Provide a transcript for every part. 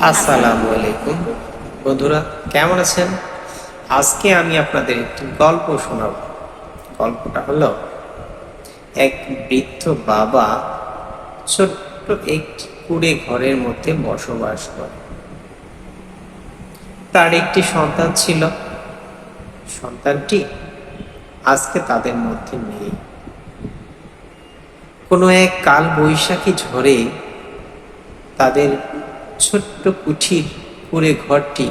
আসসালামু আলাইকুম। বন্ধুরা, কেমন আছেন? আজকে আমি আপনাদের একটি গল্প শোনাব। গল্পটা হলো, এক বৃদ্ধ বাবা ছোট্ট একটি কুড়ে ঘরের মধ্যে বসবাস করে। তার একটি সন্তান ছিল। সন্তানটি আজকে তাদের মধ্যে নেই। কোনো এক কাল বৈশাখী ঝড়ে তাদের ছোট্ট কুঠির কুড়ে ঘরটি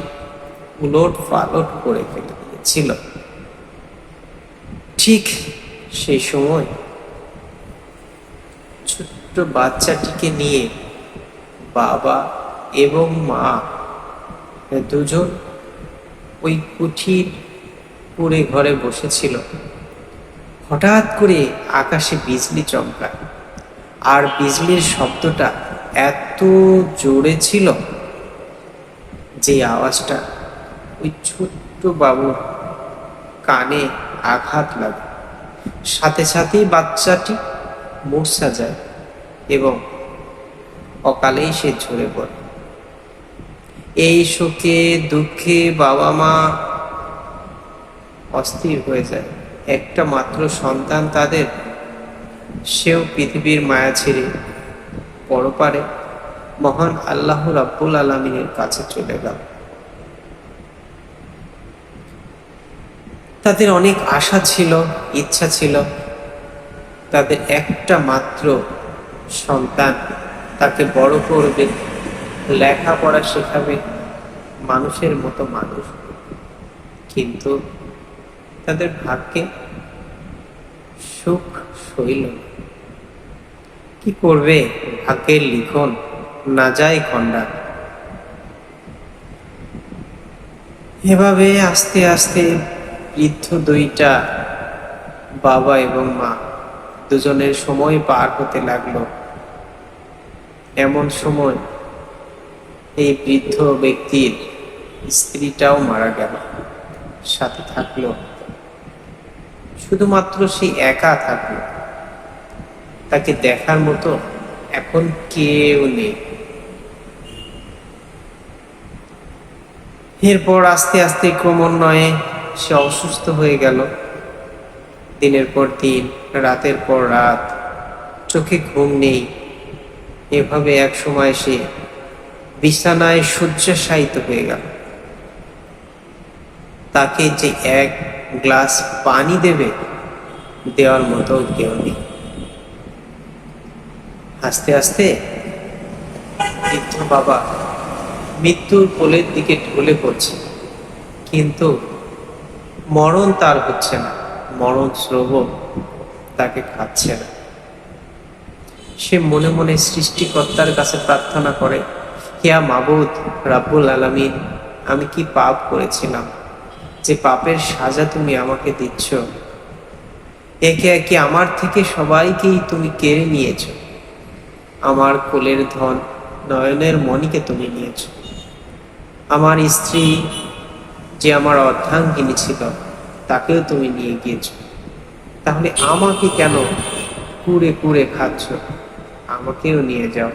উলট পালট করে ফেলে দিয়েছিল। ঠিক সেই সময় ছোট্ট বাচ্চাটিকে নিয়ে বাবা এবং মা দুজন ওই কুঠির কুড়ে ঘরে বসেছিল। হঠাৎ করে আকাশে বিজলি চমকায়। আর বিজলির শব্দটা এত জোরে ছিল যে আওয়াজটা ওই ছোট্ট বাবুর কানে আঘাত লাগে। সাথে সাথেই বাচ্চাটি মূর্ছা যায় এবং অকালেই সে ঝরে পড়ে। এই শোকে, দুঃখে বাবা মা অস্থির হয়ে যায়। একটা মাত্র সন্তান তাদের, সেও পৃথিবীর মায়া ছেড়ে পরপারে মহান আল্লাহ রাব্বুল আলমিনের কাছে চলে গেল তাদের অনেক আশা ছিল, ইচ্ছা ছিল। তাদের একটা মাত্র সন্তান তাকে বড় করবে, লেখাপড়া শেখাবে, মানুষের মতো মানুষ। কিন্তু তাদের ভাগ্যে সুখ শৈল। কি করবে? ভাগ্যের লিখন, না যায় খণ্ডা এভাবে আস্তে আস্তে বৃদ্ধ দুইটা, বাবা এবং মা, দুজনের সময় পার হতে লাগল। এমন সময় এই বৃদ্ধ ব্যক্তির স্ত্রীটাও মারা গেল, সাথে থাকল। শুধুমাত্র সে একা থাকল। তাকে দেখার মতো এখন কেউ নেই। এরপর আস্তে আস্তে ক্রমান্বয়ে সে অসুস্থ হয়ে গেল। দিনের পর দিন, রাতের পর রাত, চোখে ঘুম নেই। এভাবে এক সময় সে বিছানায় শয্যাশায়িত হয়ে গেল। তাকে যে এক গ্লাস পানি দেবে, দেওয়ার মতো কেউ নেই। আস্তে আস্তে বৃদ্ধ বাবা মৃত্যুর কোলের দিকে ঢলে পড়ছে। কিন্তু মরণ তার হচ্ছে না, মরণ শ্রব তাকে খাচ্ছে না। সে মনে মনে সৃষ্টিকর্তার কাছে প্রার্থনা করে হিয়া মাবুদ, রাব্বুল আলামিন, আমি কি পাপ করেছিলাম? যে পাপের সাজা তুমি আমাকে দিচ্ছ। একে একে আমার থেকে সবাইকেই তুমি কেড়ে নিয়েছো। আমার কোলের ধন নয়নের মণিকে তুমি নিয়েছ। আমার স্ত্রী যে আমার অর্ধাঙ্গিনী ছিল, তাকেও তুমি নিয়ে গিয়েছ। তাহলে আমাকে কেন কুড়ে কুড়ে খাচ্ছ? আমাকেও নিয়ে যাও।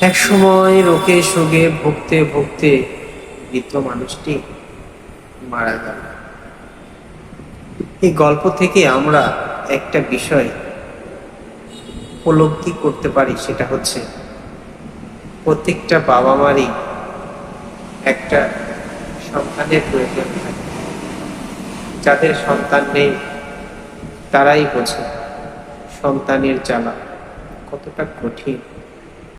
এক সময় রোগে শোকে ভুগতে ভুগতে বৃদ্ধ মানুষটি মারা গেল। এই গল্প থেকে আমরা একটা বিষয় উপলব্ধি করতে পারি সেটা হচ্ছে প্রত্যেকটা বাবা মারই একটা সন্তানের প্রয়োজন থাকে। যাদের সন্তান নেই, তারাই বোঝে সন্তানের জ্বালা কতটা কঠিন।